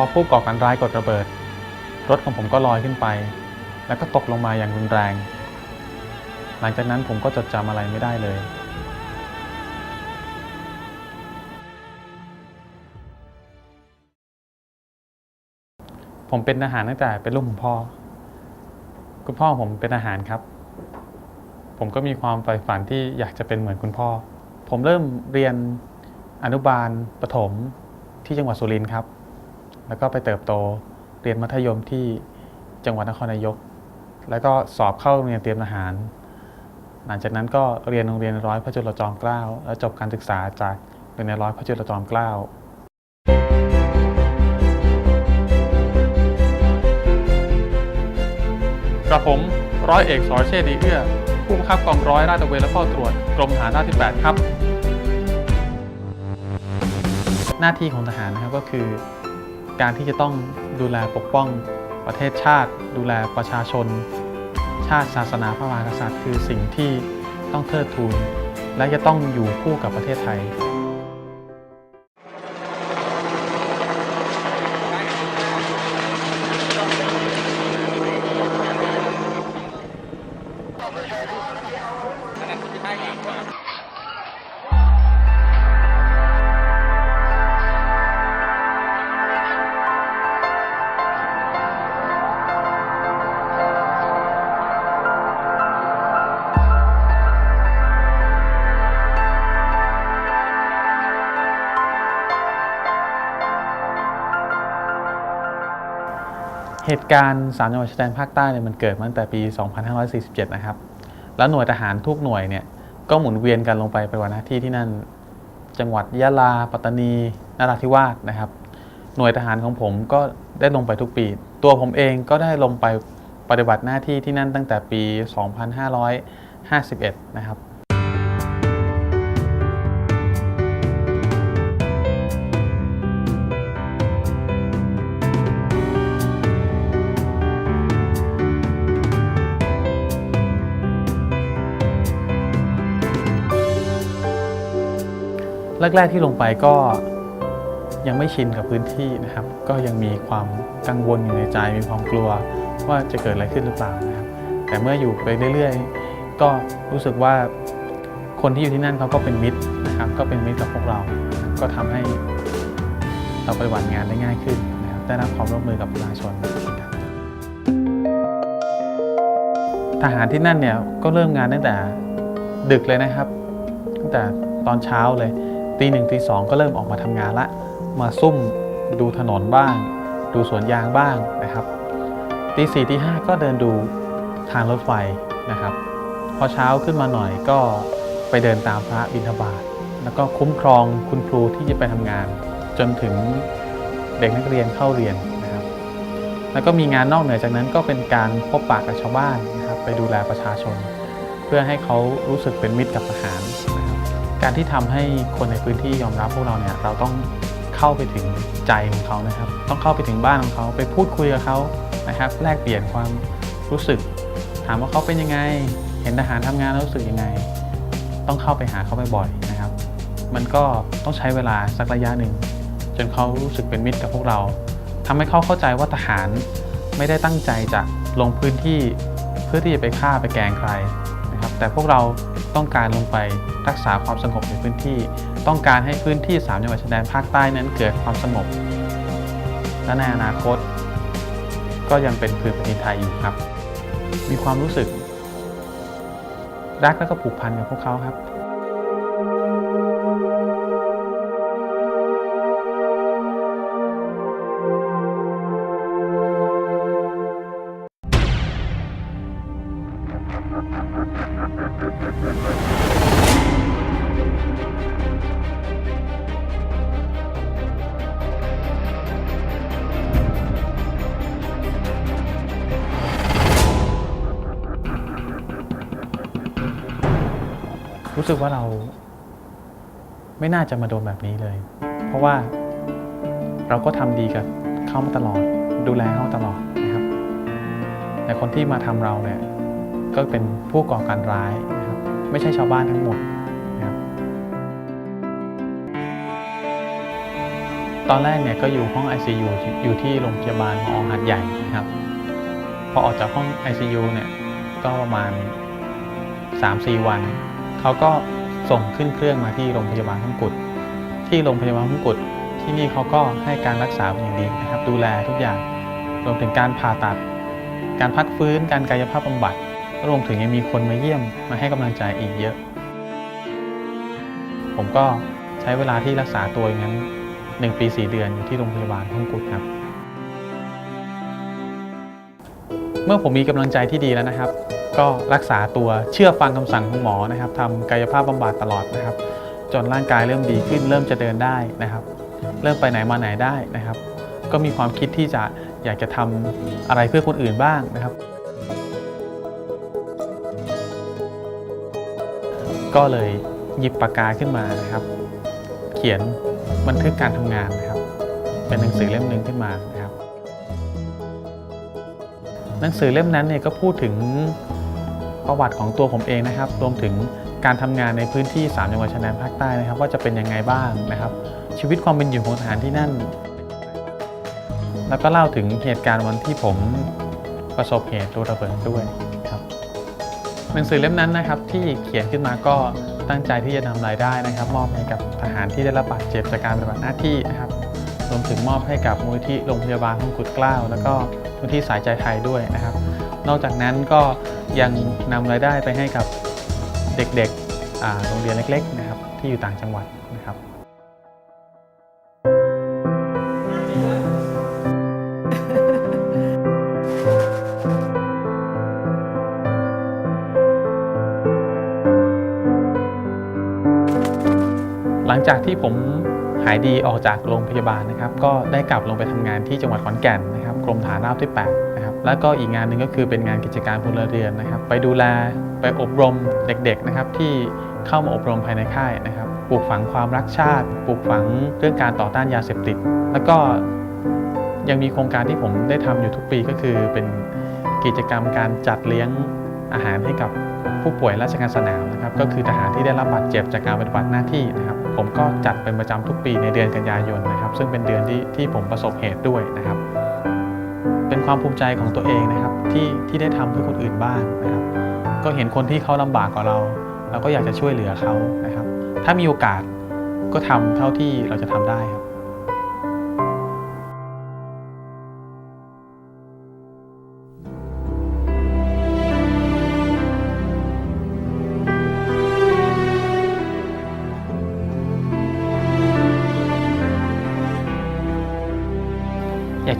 อผู้ก่อการร้ายกดระเบิด รถของผมก็ลอยขึ้นไป แล้วก็ตกลงมาอย่างรุนแรง หลังจากนั้นผมก็จดจำอะไรไม่ได้เลยผมเป็นทหารตั้งแต่เป็นลูกของพ่อ คุณพ่อผมเป็นทหารครับ ผมก็มีความใฝ่ฝันที่อยากจะเป็นเหมือนคุณพ่อ ผมเริ่มเรียนอนุบาลประถมที่จังหวัดสุรินทร์ครับ แล้วก็ไปเติบโตเรียนมัธยมที่จังหวัดนครนายก แล้วก็สอบเข้าโรงเรียนเตรียมทหาร หลังจากนั้นก็เรียนโรงเรียนร้อยพระจุลจอมเกล้าแล้วจบการศึกษาจากโรงเรียนร้อยพระจุลจอมเกล้ากระผมร้อยเอกสรเชษฐ์ดีเอื้อ ผู้บังคับกองร้อยราชตระเวนและเฝ้าตรวจกรมทหารราบที่ 8 ครับ หน้าที่ของทหารนะครับก็คือ การที่จะต้องดูแลปกป้องประเทศชาติ ดูแลประชาชน ชาติศาสนาพระมหากษัตริย์ คือสิ่งที่ต้องเทิดทูน และจะต้องอยู่คู่กับประเทศไทย เหตุการณ์สามจังหวัดชายแดนภาคใต้เนี่ยมันเกิดมาตั้งแต่ปี 2547 นะครับ แล้วหน่วยทหารทุกหน่วยเนี่ยก็หมุนเวียนกันลงไปปฏิบัติหน้าที่ที่นั่น จังหวัดยะลา ปัตตานีนราธิวาสนะครับ หน่วยทหารของผมก็ได้ลงไปทุกปี ตัวผมเองก็ได้ลงไปปฏิบัติหน้าที่ที่นั่นตั้งแต่ปี 2551 นะครับ แรก ๆที่ลงไปก็ยังไม่ชินกับพื้นที่นะครับ ก็ยังมีความกังวลอยู่ในใจมีความกลัวว่าจะเกิดอะไรขึ้นหรือเปล่านะครับ แต่เมื่ออยู่ไปเรื่อยๆ ก็รู้สึกว่าคนที่อยู่ที่นั่นเขาก็เป็นมิตรนะครับ ก็เป็นมิตรกับพวกเรา ก็ทำให้เราปฏิบัติงานได้ง่ายขึ้นนะครับได้รับความร่วมมือกับประชาชนทหารที่นั่นเนี่ยก็เริ่มงานตั้งแต่ดึกเลยนะครับ ตั้งแต่ตอนเช้าเลย ตีหนึ่งตีสองก็เริ่มออกมาทำงานละ มาซุ่มดูถนนบ้าง ดูสวนยางบ้างนะครับตีสี่ตีห้าก็เดินดูทางรถไฟนะครับ พอเช้าขึ้นมาหน่อยก็ไปเดินตามพระบิณฑบาตแล้วก็คุ้มครองคุณครูที่จะไปทำงาน จนถึงเด็กนักเรียนเข้าเรียนนะครับ แล้วก็มีงานนอกเหนือจากนั้นก็เป็นการพบปะกับชาวบ้านนะครับ ไปดูแลประชาชน เพื่อให้เขารู้สึกเป็นมิตรกับทหาร การที่ทำให้คนในพื้นที่ยอมรับพวกเราเนี่ยเราต้องเข้าไปถึงใจของเขานะครับ ต้องเข้าไปถึงบ้านของเขาไปพูดคุยกับเขานะครับแลกเปลี่ยนความรู้สึก ถามว่าเขาเป็นยังไง เห็นทหารทำงานแล้วรู้สึกยังไง ต้องเข้าไปหาเขาบ่อยๆนะครับ มันก็ต้องใช้เวลาสักระยะหนึ่งจนเขารู้สึกเป็นมิตรกับพวกเราทำให้เขาเข้าใจว่าทหารไม่ได้ตั้งใจจะลงพื้นที่เพื่อที่จะไปฆ่าไปแกงใครนะครับ แต่พวกเรา ต้องการลงไปรักษาความสงบในพื้นที่ ต้องการให้พื้นที่ 3 จังหวัดชายแดนภาคใต้นั้นเกิดความสงบ และในอนาคต ก็ยังเป็นพื้นประเทศไทยอยู่ครับ มีความรู้สึก รักและก็ผูกพันกับพวกเขาครับ รู้สึกว่าเรา ไม่น่าจะมาโดนแบบนี้เลย เพราะว่าเราก็ทำดีกับเขามาตลอด ดูแลเขาตลอดนะครับ แต่คนที่มาทำเราเนี่ยก็เป็นผู้ก่อการร้ายนะครับ ไม่ใช่ชาวบ้านทั้งหมดนะครับ ตอนแรกเนี่ยก็อยู่ห้อง ICU อยู่อยู่ที่โรงพยาบาลมอหัดใหญ่นะครับ พอออกจากห้อง ICU เนี่ยก็ประมาณ 3-4 วัน เขาก็ส่งขึ้นเครื่องมาที่โรงพยาบาลมงกุฎที่โรงพยาบาลมงกุฎที่นี่เขาก็ให้การรักษาเป็นอย่างดีนะครับ ดูแลทุกอย่างรวมถึงการผ่าตัด การพักฟื้นการกายภาพบำบัดรวมถึงยังมีคนมาเยี่ยมมาให้กำลังใจอีกเยอะ ผมก็ใช้เวลาที่รักษาตัวอย่างนั้น 1 ปี 4 เดือนอยู่ที่โรงพยาบาลมงกุฎครับ เมื่อผมมีกำลังใจที่ดีแล้วนะครับ ก็รักษาตัวเชื่อฟังคำสั่งของหมอนะครับทำกายภาพบำบัดตลอดนะครับ จนร่างกายเริ่มดีขึ้น เริ่มจะเดินได้นะครับ เริ่มไปไหนมาไหนได้นะครับ ก็มีความคิดที่จะอยากจะทำอะไรเพื่อคนอื่นบ้างนะครับ ก็เลยหยิบปากกาขึ้นมานะครับ เขียนบันทึกการทำงานนะครับ เป็นหนังสือเล่มหนึ่งขึ้นมานะ หนังสือเล่มนั้นเนี่ยก็พูดถึงประวัติของตัวผมเองนะครับ รวมถึงการทำงานในพื้นที่ 3 จังหวัดชายแดนภาคใต้นะครับ ว่าจะเป็นยังไงบ้างนะครับ ชีวิตความเป็นอยู่ของทหารที่นั่น แล้วก็เล่าถึงเหตุการณ์วันที่ผมประสบเหตุตัวระเบิดด้วยครับหนังสือเล่มนั้นนะครับ ที่เขียนขึ้นมาก็ตั้งใจที่จะนำรายได้นะครับ มอบให้กับทหารที่ได้รับบาดเจ็บจากการปฏิบัติหน้าที่นะครับรวมถึงมอบให้กับมูลที่โรงพยาบาลมงกุฎเกล้า แล้วก็ มูลที่สายใจไทยด้วยนะครับ นอกจากนั้นก็ยังนำรายได้ไปให้กับเด็กๆโรงเรียนเล็กๆนะครับที่อยู่ต่างจังหวัดนะครับหลังจากที่ผมหายดีออกจากโรงพยาบาลนะครับ ก็ได้กลับลงไปทำงานที่จังหวัดขอนแก่น กรมฐานราบที่8นะครับแล้วก็อีกงานหนึ่งก็คือเป็นงานกิจการพลเรือนนะครับ ไปดูแลไปอบรมเด็กๆนะครับที่เข้ามาอบรมภายในค่ายนะครับปลูกฝังความรักชาติปลูกฝังเรื่องการต่อต้านยาเสพติด แล้วก็ยังมีโครงการที่ผมได้ทำอยู่ทุกปีก็คือเป็นกิจกรรมการจัดเลี้ยงอาหารให้กับผู้ป่วยราชการสนามนะครับก็คือทหารที่ได้รับบาดเจ็บจากการปฏิบัติหน้าที่นะครับ ผมก็จัดเป็นประจำทุกปีในเดือนกันยายนนะครับ ซึ่งเป็นเดือนที่ที่ผมประสบเหตุด้วยนะครับ เป็นความภูมิใจของตัวเองนะครับที่ที่ได้ทำเพื่อคนอื่นบ้างนะครับ ก็เห็นคนที่เขาลำบากกว่าเรา เราก็อยากจะช่วยเหลือเขานะครับ ถ้ามีโอกาสก็ทำเท่าที่เราจะทำได้ครับ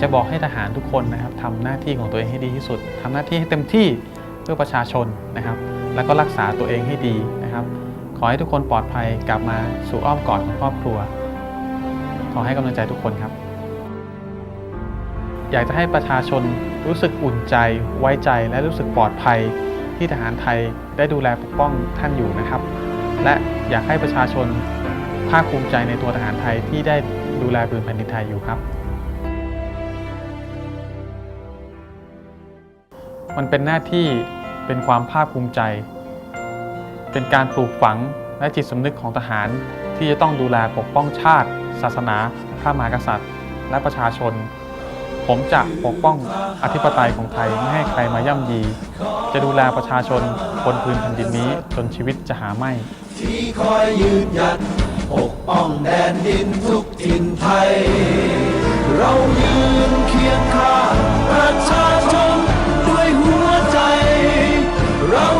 จะบอกให้ทหารทุกคนนะครับทำหน้าที่ของตัวเองให้ดีที่สุดทำหน้าที่ให้เต็มที่เพื่อประชาชนนะครับ แล้วก็รักษาตัวเองให้ดีนะครับ ขอให้ทุกคนปลอดภัยกลับมาสู่อ้อมกอดของครอบครัว ขอให้กำลังใจทุกคนครับ อยากจะให้ประชาชนรู้สึกอุ่นใจไว้ใจและรู้สึกปลอดภัยที่ทหารไทยได้ดูแลปกป้องท่านอยู่นะครับ และอยากให้ประชาชนภาคภูมิใจในตัวทหารไทยที่ได้ดูแลพื้นแผ่นดินไทยอยู่ครับ มันเป็นหน้าที่เป็นความภาคภูมิใจ เป็นการปลูกฝังและจิตสำนึกของทหารที่จะต้องดูแลปกป้องชาติ ศาสนา พระมหากษัตริย์ และประชาชน ผมจะปกป้องอธิปไตยของไทยไม่ให้ใครมาย่ำยี จะดูแลประชาชนบนพื้นแผ่นดินนี้จนชีวิตจะหาไม่ ที่คอยยืนหยัดปกป้องแดนดินทุกถิ่นไทย เรายืนเคียงข้างประชาชน เ